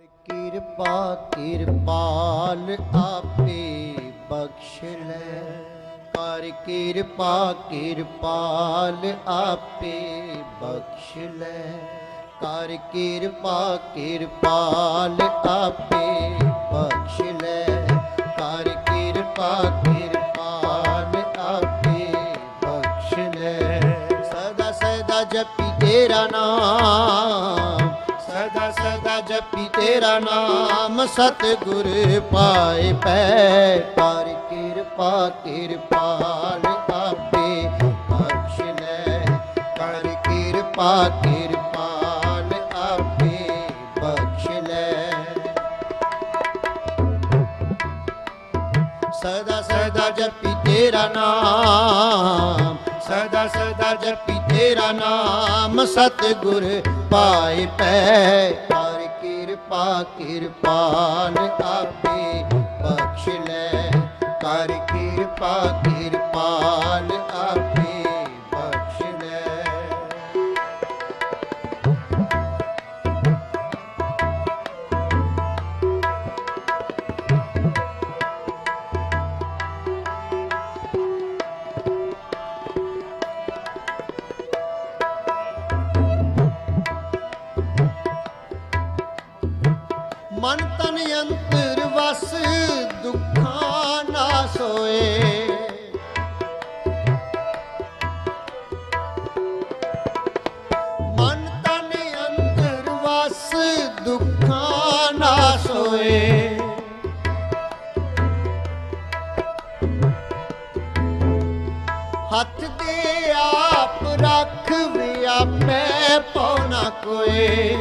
ਕਿਰਪਾ, ਕਿਰਪਾਲ ਆਪੇ ਬਖਸ਼ ਲੈ। ਕਰ ਕਿਰਪਾ, ਕਿਰਪਾਲ ਆਪੇ ਬਖਸ਼ ਲੈ। ਕਰ ਕਿਰਪਾ, ਕਿਰਪਾਲ ਆਪੇ ਬਖਸ਼ ਲੈ। ਕਰ ਕਿਰਪਾ, ਕਿਰਪਾਲ ਆਪੇ ਬਖਸ਼ ਲੈ। ਸਦਾ ਸਦਾ ਜਪੀ ਤੇਰਾ ਨਾਮ। ਜਪੀ ਤੇਰਾ ਨਾਮ, ਸਤਿਗੁਰ ਪਾਏ ਪੈ ਕਰ ਕਿਰਪਾ ਕਿਰਪਾਲ ਆਪੇ ਬਖਸ਼ ਲੈ। ਕਰ ਕਿਰਪਾ ਕਿਰਪਾਲ ਆਪੇ ਬਖਸ਼ ਲੈ। ਸਦਾ ਸਦਾ ਜਪੀ ਤੇਰਾ ਨਾਮ, ਸਦਾ ਸਦਾ ਜਪੀ ਤੇਰਾ ਨਾਮ, ਸਤਿਗੁਰ ਪਾਏ ਪੈ ਕਰ ਕਿਰਪਾਲ ਆਪੇ ਬਖਸ਼ ਲੈ। ਕਰ ਕਿਰਪਾ ਕਿਰਪਾਲ ਮਨ ਤਨ ਅੰਤਰ ਵਸ, ਦੁੱਖਾਂ ਨਾ ਸੋਏ। ਮਨ ਤਨ ਅੰਤਰ ਵਸ, ਦੁੱਖਾਂ ਨਾ ਸੋਏ। ਹੱਥ ਦੇ ਆਪ ਰੱਖ, ਵੀ ਆਪੇ ਪਉਣਾ ਕੋਏ।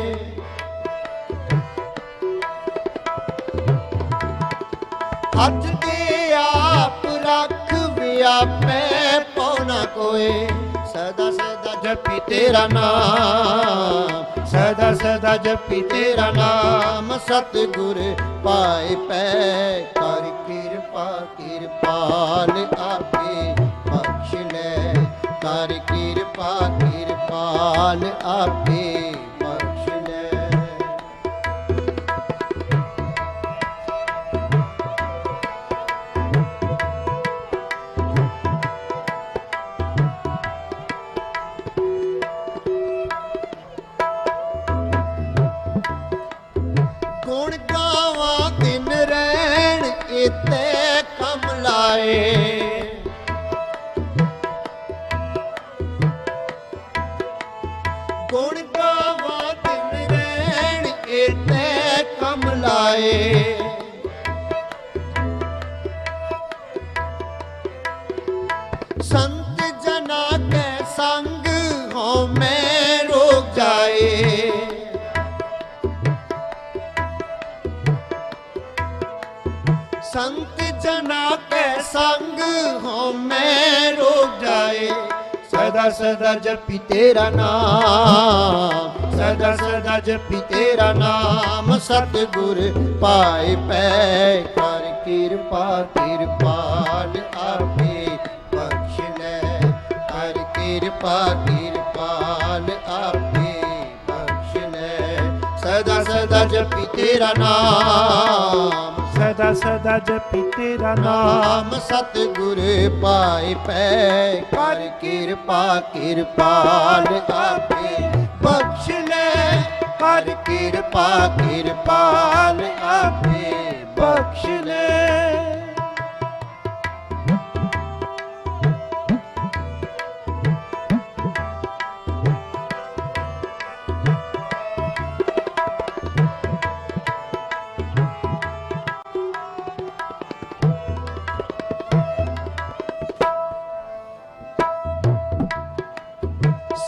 ਹੱਥ ਦੇ ਆਪ ਰੱਖ ਵਿਆਪੇ ਪਉਣਾ ਕੋਏ। ਸਦਾ ਸਦਾ ਜਪੀ ਤੇਰਾ ਨਾਮ, ਸਦਾ ਸਦਾ ਜਪੀ ਤੇਰਾ ਨਾਮ। ਸਤਿਗੁਰ ਪਾਏ ਪੈ ਕਰ ਕਿਰਪਾ ਕਿਰਪਾਲ ਆਪੇ ਬਖਸ਼ ਲੈ। ਕਰ ਕਿਰਪਾ ਕਿਰਪਾਲ ਆਪੇ जाए। संत जना के संग हो मैं रोक जाए। संत जना के संग हो मैं रोक जाए। सदा सदा जपी तेरा नाम। ਸਦਾ ਸਦਾ ਜਪੀ ਤੇਰਾ ਨਾਮ, ਸਤਿਗੁਰ ਪਾਏ ਪੈ ਕਰ ਕਿਰਪਾ ਕਿਰਪਾਲ ਆਪੇ ਬਖਸ਼ ਲੈ। ਕਰ ਕਿਰਪਾ ਕਿਰਪਾਲ ਆਪੇ ਬਖਸ਼ ਲੈ। ਸਦਾ ਸਦਾ ਜਪੀ ਤੇਰਾ ਨਾਮ, ਸਦਾ ਸਦਾ ਜਪੀ ਤੇਰਾ ਨਾਮ, ਸਤਿਗੁਰ ਪਾਏ ਪੈ ਕਰ ਕਿਰਪਾ ਕਿਰਪਾਲ ਆਪੇ ਬਖਸ਼ ਲੈ ਕਰ ਕਿਰਪਾ ਕਿਰਪਾਲ ਆਪੇ ਬਖਸ਼ ਲੈ।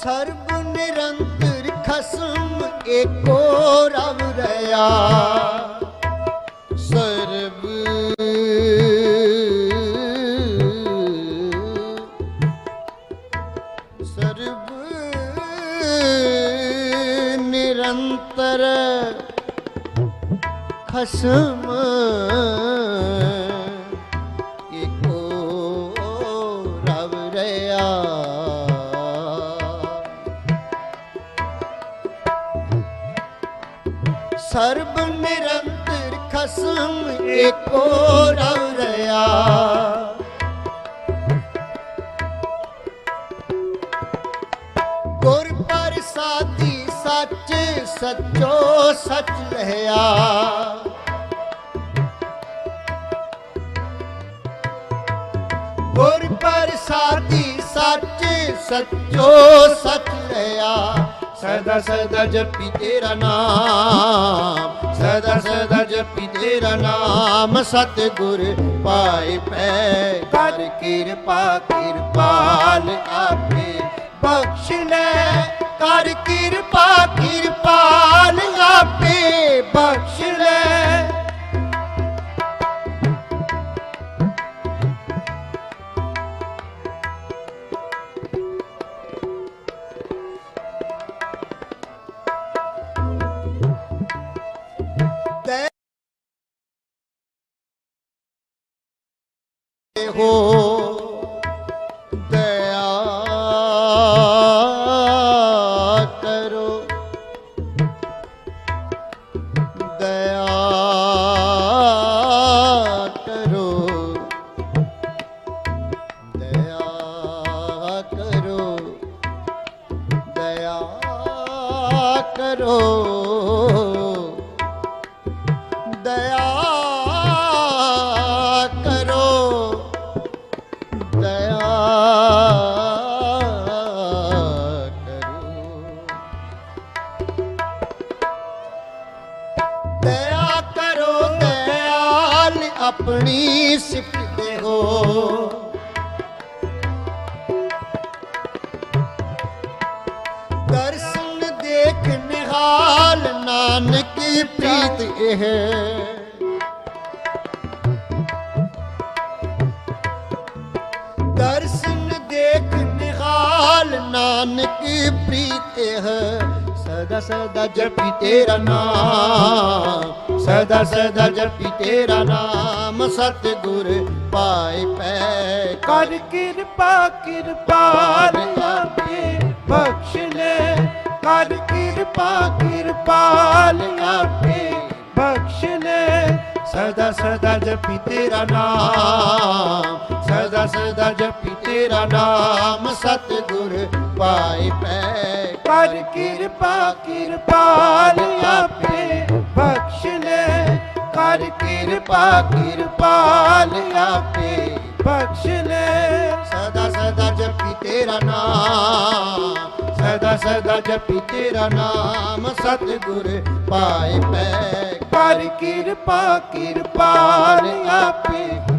ਸਰਬ ਨਿਰੰਤਰ ਖਸਮ ਏਕੋ ਰਵ ਰਿਆ ਸਰਬ ਸਰਬ ਨਿਰੰਤਰ ਖਸਮ ਸਰਬ ਨਿਰੰਤਰ ਖਸਮ ਏਕੋ ਰਵ ਰਿਆ ਗੁਰ ਪ੍ਰਸਾਦੀ ਸੱਚ, ਸੱਚੋ ਸੱਚ ਲਹਿਆ ਗੁਰ ਪ੍ਰਸਾਦੀ ਸੱਚ, ਸੱਚੋ ਸੱਚ ਲਿਆ ਸਦਾ ਸਦਾ ਜਪੀ ਤੇਰਾ ਨਾਮ, ਸਦਾ ਸਦਾ ਜਪੀ ਤੇਰਾ ਨਾਮ, ਸਤਿਗੁਰ ਪਾਏ ਪੈ ਕਰ ਕਿਰਪਾ, ਕਿਰਪਾਲ ਆਪੇ ਬਖਸ਼ ਲੈ, ਕਰ ਕਿਰਪਾ, ਕਿਰਪਾਲ ਕਰੋ ਨਿਹਾਲ ਨਾਨਕ ਪ੍ਰੀਤ ਇਹ। ਦਰਸ਼ਨ ਦੇਖ ਨਿਹਾਲ ਨਾਨਕ ਪ੍ਰੀਤ ਹੈ ਸਦਾ ਸਦਾ ਜਪੀ ਤੇਰਾ ਨਾਮ ਸਦਾ ਸਦਾ ਜਪੀ ਤੇਰਾ ਨਾਮ ਸਤਿਗੁਰ ਪਾਏ ਪੈ। ਕਰ ਕਿਰਪਾ ਕਿਰਪਾਲ ਆਪੇ ਬਖਸ਼ ਲੈ। ਕਰ ਕਿਰਪਾ ਕਿਰਪਾਲ ਆਪੇ। ਬਖਸ਼ ਲੈ। ਸਦਾ ਸਦਾ ਜਪੀ ਤੇਰਾ ਨਾਮ। ਸਦਾ ਸਦਾ ਜਪੀ ਤੇਰਾ ਨਾਮ। ਸਤਿਗੁਰ ਪਾਏ ਪੈ। ਕਰ ਕਿਰਪਾ ਕਿਰਪਾਲ ਆਪੇ। ਬਖਸ਼ ਲੈ। ਕਰ ਕਿਰਪਾ ਕਿਰਪਾਲ ਆਪੇ। ਬਖਸ਼ ਲੈ। ਸਦਾ ਸਦਾ ਜਪੀ ਤੇਰਾ ਨਾਮ। ਸਦਾ ਸਦਾ ਜਪੀ ਤੇਰਾ ਨਾਮ ਸਤਿਗੁਰ ਪਾਏ ਪੈ। ਕਰ ਕਿਰਪਾ ਕਿਰਪਾਲ ਆਪੇ